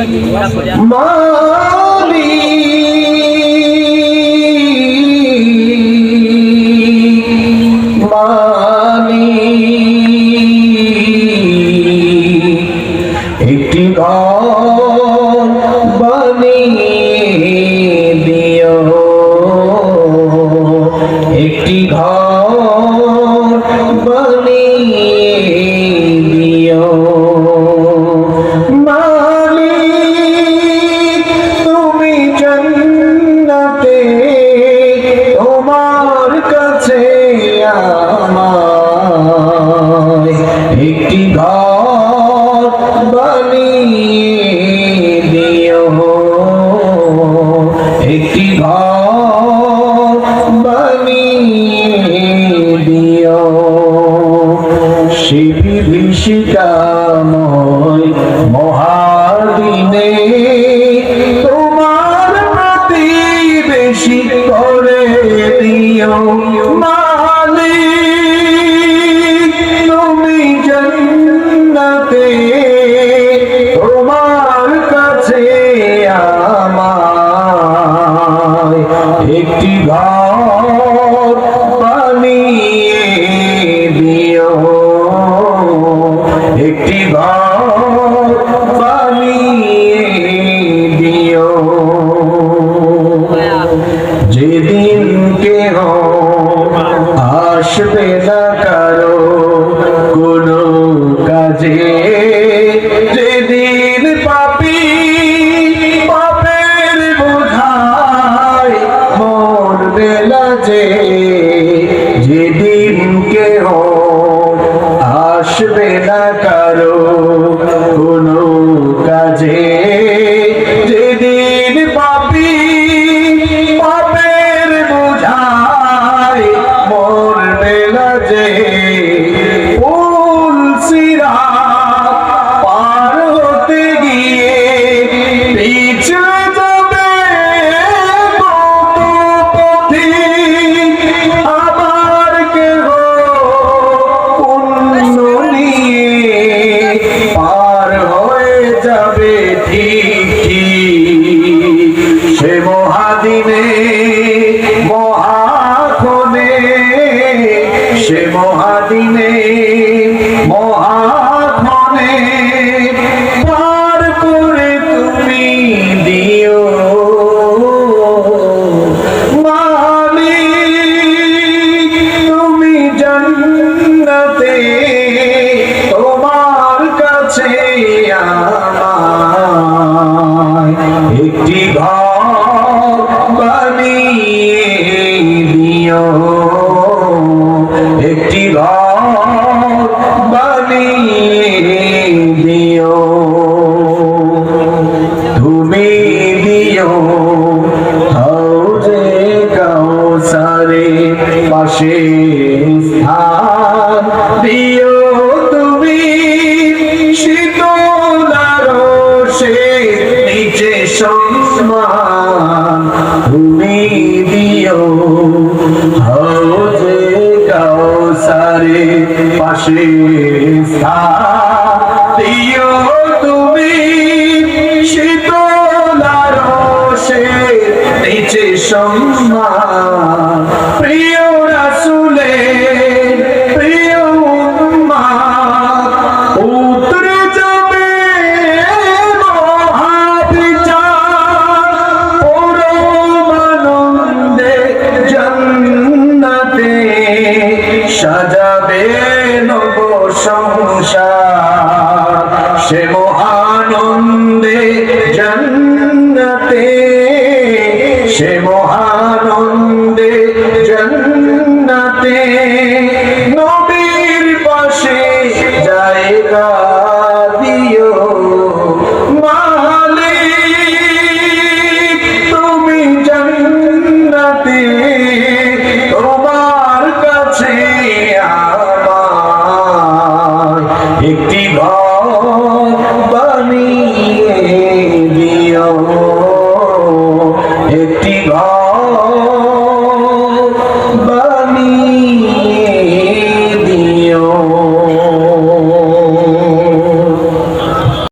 একটি একটি ঘর বানিয়ে দিও। শিবি ভীষিকাময় একটি ঘর বানিয়ে দিও। যেদিন কেহ আসবে না কারও আসবে না কারও জান্নাতে তোমার কাছে একটি ঘর বানিয়ে দিও। একটি ঘর বানিয়ে দিও। স্থান দিও তুমি শীতলারসে নিচে সম্মান। তুমি দিও হও যে কাউসারে পাশে নিচে সম্মান। সংসার সে Oh